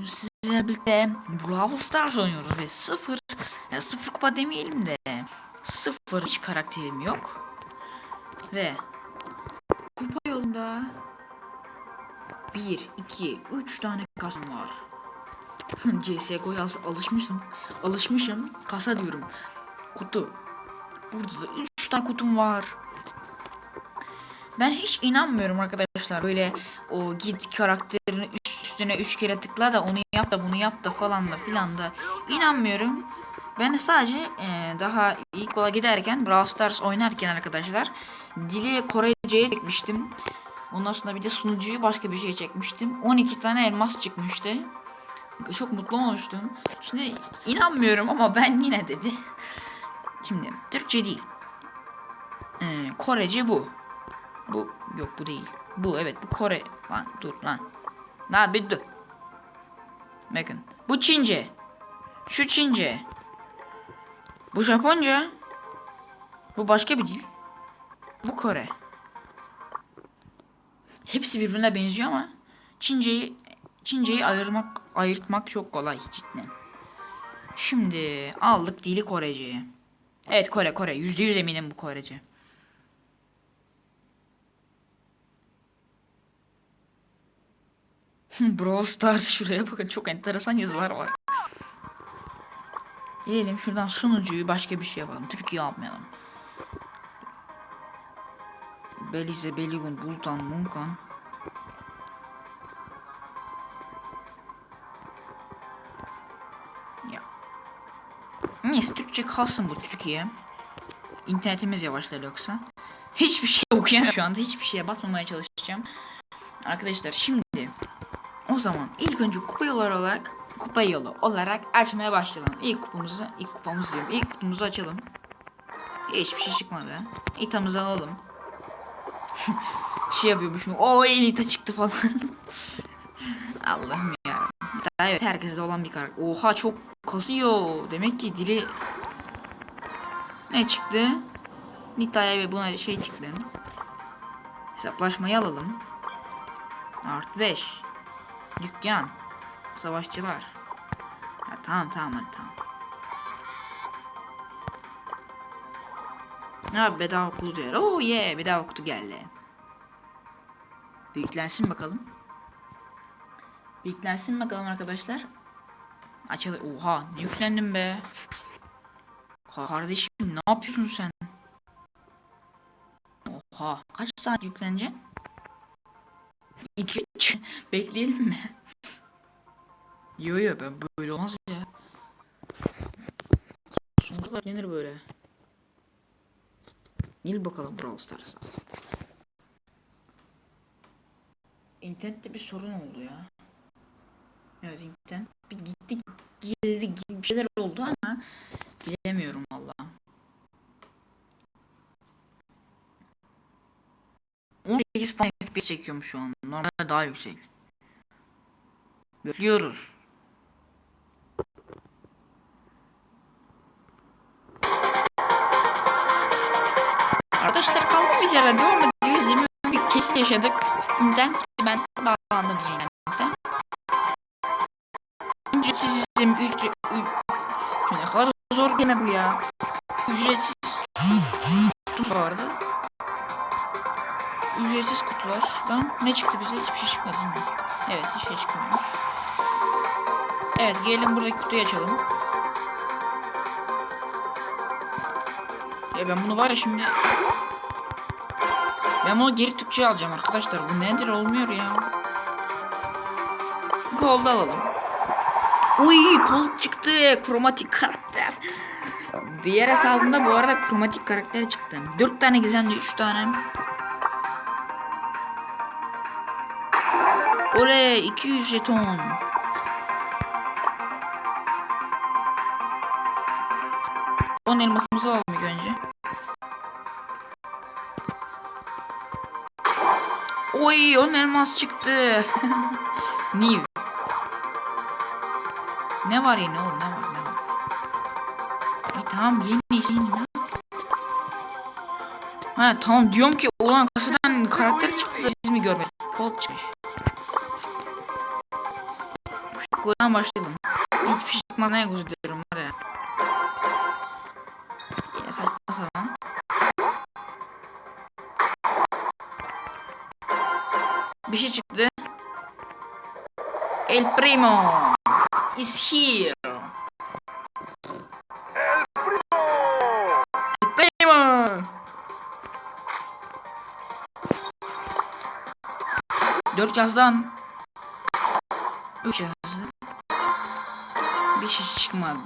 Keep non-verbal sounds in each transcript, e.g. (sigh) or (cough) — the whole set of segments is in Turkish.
Bugün sizlerle birlikte Brawl Stars oynuyoruz ve sıfır, yani sıfır kupa demeyelim de sıfır hiç karakterim yok. Ve kupa yolunda 1, 2, 3 tane kasam var. (laughs) CSGO'ya al- alışmışım. Alışmışım. Kasa diyorum. Kutu. Burada da 3 tane kutum var. Ben hiç inanmıyorum arkadaşlar. Böyle o git karakterini üstüne 3 kere tıkla da onu yap da bunu yap da falan da filan da inanmıyorum. Ben sadece e, daha ilk ola giderken Brawl Stars oynarken arkadaşlar dili Korece'ye çekmiştim. Ondan sonra bir de sunucuyu başka bir şey çekmiştim. 12 tane elmas çıkmıştı. Çok mutlu olmuştum. Şimdi inanmıyorum ama ben yine de bir... Şimdi Türkçe değil. Ee, Korece bu. Bu yok bu değil. Bu evet bu Kore. Lan dur lan. Lan bir dur. Bakın. Bu Çince. Şu Çince. Bu Japonca. Bu başka bir dil. Bu Kore. Hepsi birbirine benziyor ama Çinceyi Çinceyi ayırmak ayırtmak çok kolay cidden. Şimdi aldık dili Korece'ye. Evet Kore Kore. Yüzde yüz eminim bu Korece. (laughs) Brawl Stars şuraya bakın çok enteresan yazılar var. Gelelim şuradan sunucuyu başka bir şey yapalım. Türkiye yapmayalım. Belize, Beligun, Bultan, Munkan. Ya. Neyse Türkçe kalsın bu Türkiye. İnternetimiz yavaşlar yoksa. Hiçbir şey (laughs) okuyamıyorum şu anda. Hiçbir şeye basmamaya çalışacağım. Arkadaşlar şimdi o zaman ilk önce kupa yolu olarak kupa yolu olarak açmaya başlayalım. İlk kupamızı, ilk kupamızı diyorum. İlk kutumuzu açalım. Hiçbir şey çıkmadı. İtamızı alalım. (laughs) şey yapıyormuşum. O elita çıktı falan. (laughs) Allah'ım ya. Evet herkeste olan bir karakter. Oha çok kasıyor. Demek ki dili ne çıktı? Nita'ya ve buna şey çıktı. Hesaplaşmayı alalım. Art 5. Dükkan. Savaşçılar. Ha, tamam tamam hadi tamam. Ha bedava kutu diyor. Oh yeah bedava kutu geldi. Büyüklensin bakalım. Büyüklensin bakalım arkadaşlar. Açalım. Oha ne yüklendim be. Ka- Kardeşim ne yapıyorsun sen? Oha kaç saat yükleneceksin? 2 3 bekleyelim mi? Yo yo ben böyle olmaz ya. Sonuna kadar yenir böyle. Gel bakalım Brawl Stars'a. İnternette bir sorun oldu ya. Evet internet bir gitti geldi bir şeyler oldu ama bilemiyorum valla. 18 falan FPS çekiyormuş şu an. Normalde daha yüksek. Bekliyoruz. Arkadaşlar kaldığımız yerden devam ediyoruz. Yemin bir kesit yaşadık. Üstünden ben bağlandım internetten. Ücretsizim. Ücret... Ne kadar zor gene bu ya. Ücretsiz kutu vardı. Ücretsiz kutulardan ne çıktı bize? Hiçbir şey çıkmadı mi? Evet hiçbir şey çıkmıyormuş. Evet gelin buradaki kutuyu açalım. Ya ben bunu var ya şimdi ben bunu geri Türkçe alacağım arkadaşlar. Bu nedir olmuyor ya. Kolda alalım. Uy kol çıktı. Kromatik karakter. Diğer hesabımda bu arada kromatik karakter çıktı. 4 tane gizemli 3 tane. Oley 200 jeton. On elmasımızı alalım ilk önce. Oy on elmas çıktı. (laughs) New. Ne var yine oğlum ne var ne var. Ay tamam yeni yeni ne? Ha tamam diyorum ki ulan kasadan karakter çıktı biz mi görmedik? Colt çıkmış. Akko'dan başladım. Hiçbir şey çıkmaz ne diyorum var ya. Yine saçma sapan. Bir şey çıktı. El Primo is here. El Primo. Dört yazdan üç yazdı. Şey çıkmadı.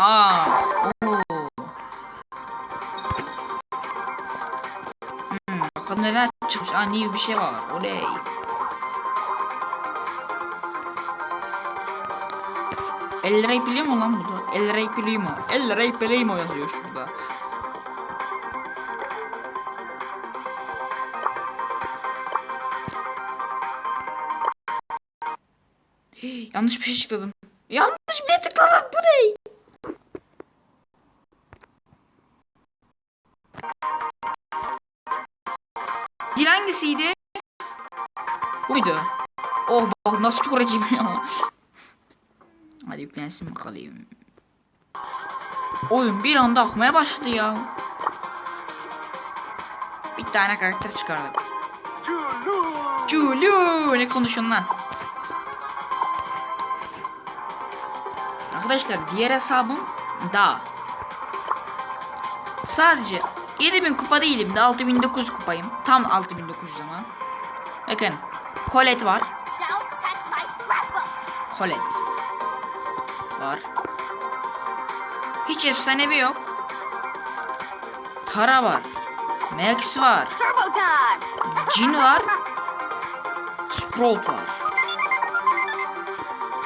Aa, oo. Hmm, neler çıkmış. Aa, new bir şey var. Oley. El Rey Primo lan bu da. El Rey Primo. El Rey Primo yazıyor şurada. Yanlış bir şey tıkladım. Yanlış bir tıkladım. Bu ne? Dil hangisiydi? Bu muydu? Oh bak nasıl çok acım ya. Hadi yüklensin bakalım. Oyun bir anda akmaya başladı ya. Bir tane karakter çıkardık. Çulu ne konuşuyorsun lan? Arkadaşlar diğer hesabım da. Sadece 7000 kupa değilim de 6900 kupayım. Tam 6900 ama. Bakın. Colette var. Colette. Var. Hiç efsanevi yok. Tara var. Max var. Jin var. Sprout var.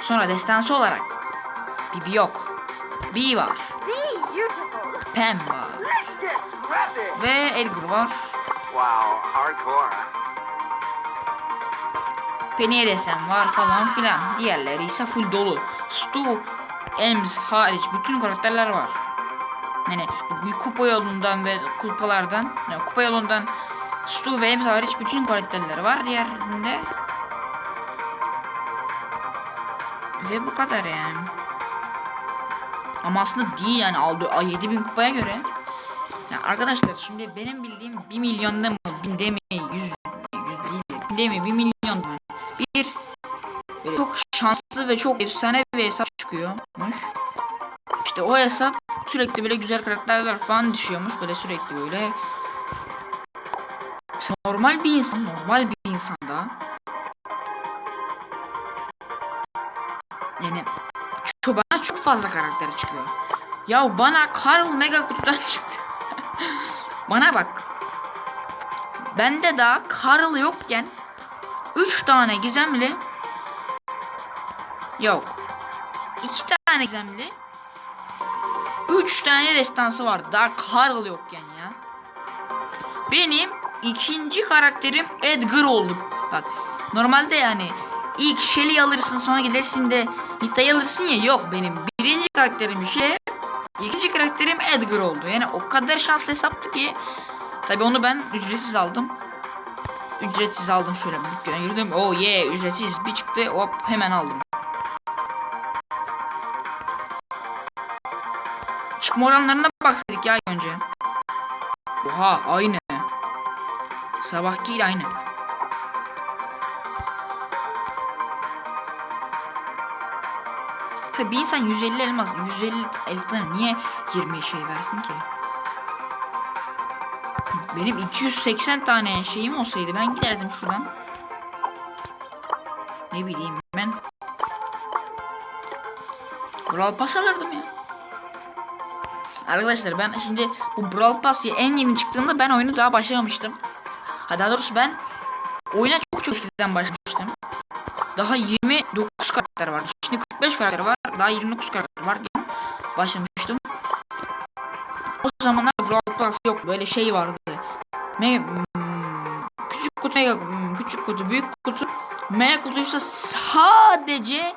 Sonra destansı olarak Bibi yok. Bee var. Beautiful. Pam var. Let's get scrappy. Ve Edgar var. Wow, hardcore, huh? Penny'e desen var falan filan. Diğerleri ise full dolu. Stu, Ems hariç bütün karakterler var. Yani bu kupa yolundan ve kupalardan, yani kupa yolundan Stu ve Ems hariç bütün karakterler var. Diğerinde ve bu kadar yani. Ama aslında değil yani aldı 7000 kupaya göre. Ya arkadaşlar şimdi benim bildiğim 1 milyonda mı binde mi 100 100 değil de binde mi 1 milyon mu? Bir böyle çok şanslı ve çok efsane bir hesap çıkıyormuş. İşte o hesap sürekli böyle güzel karakterler falan düşüyormuş böyle sürekli böyle. Normal bir insan, normal bir insanda yani şu çok fazla karakter çıkıyor. Ya bana Carl Mega kutudan (laughs) çıktı. bana bak. Bende daha Carl yokken 3 tane gizemli yok. 2 tane gizemli 3 tane destansı vardı. Daha Carl yokken ya. Benim ikinci karakterim Edgar oldu. Bak normalde yani ilk Shelly alırsın sonra gidersin de Nita'yı alırsın ya yok benim birinci karakterim Shelly ikinci karakterim Edgar oldu. Yani o kadar şanslı hesaptı ki tabi onu ben ücretsiz aldım. Ücretsiz aldım şöyle bir dükkana girdim. Oh yeah ücretsiz bir çıktı hop hemen aldım. Çıkma oranlarına baksaydık ya önce. Oha aynı. Sabahkiyle aynı. Ha bir insan 150 elmas, 150 elften niye 20 şey versin ki? Benim 280 tane şeyim olsaydı ben giderdim şuradan. Ne bileyim ben. Brawl Pass alırdım ya. Arkadaşlar ben şimdi bu Brawl Pass en yeni çıktığında ben oyunu daha başlamamıştım. Ha daha doğrusu ben oyuna çok çok eskiden başlamıştım. Daha 29 karakter var. Şimdi 45 karakter var. Daha 29 karakter var. Yani başlamıştım. O zamanlar Brawl Pass yok. Böyle şey vardı. Me küçük kutu, mega, küçük kutu, büyük kutu. Mega kutuysa sadece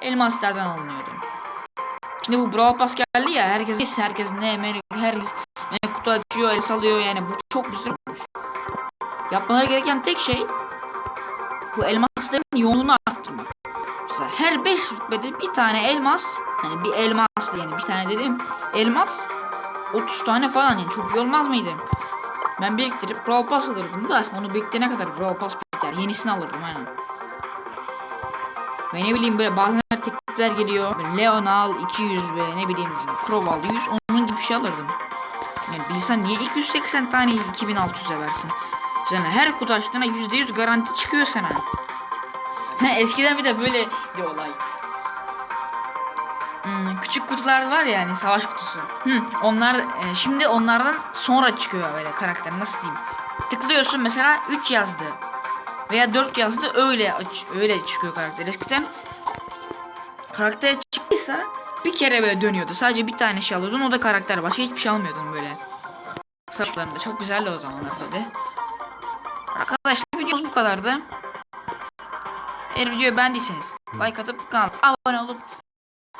elmaslardan alınıyordu. Şimdi bu Brawl Pass geldi ya herkes herkes ne herkes ne kutu açıyor el salıyor yani bu çok güzel olmuş. Yapmaları gereken tek şey bu elmasların yoğunluğunu arttırmak. Mesela her 5 rütbede bir tane elmas, hani bir elmas yani bir tane dedim elmas 30 tane falan yani çok iyi olmaz mıydı? Ben biriktirip Brawl Pass alırdım da onu bekleyene kadar Brawl Pass biter. Yenisini alırdım aynen. Ve ne bileyim böyle bazen teklifler geliyor. Leon al 200 ve ne bileyim Crow al 100 onun gibi bir şey alırdım. Yani bir insan niye 280 tane 2600'e versin? Sana her kutu açtığına %100 garanti çıkıyor sana. Eskiden bir de böyle bir olay. Hmm, küçük kutular var ya hani savaş kutusu. Hı, onlar e, şimdi onlardan sonra çıkıyor böyle karakter nasıl diyeyim. Tıklıyorsun mesela 3 yazdı veya 4 yazdı öyle öyle çıkıyor karakter. Eskiden karakter çıktıysa bir kere böyle dönüyordu. Sadece bir tane şey alıyordun o da karakter. Başka hiçbir şey almıyordun böyle. Saçlarında çok güzeldi o zamanlar tabi. Arkadaşlar videomuz bu kadardı. Eğer videoyu beğendiyseniz like atıp kanala abone olup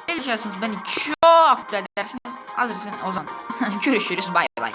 Paylaşırsanız beni çok mutlu edersiniz. Hazırsın o zaman. (laughs) Görüşürüz bay bay.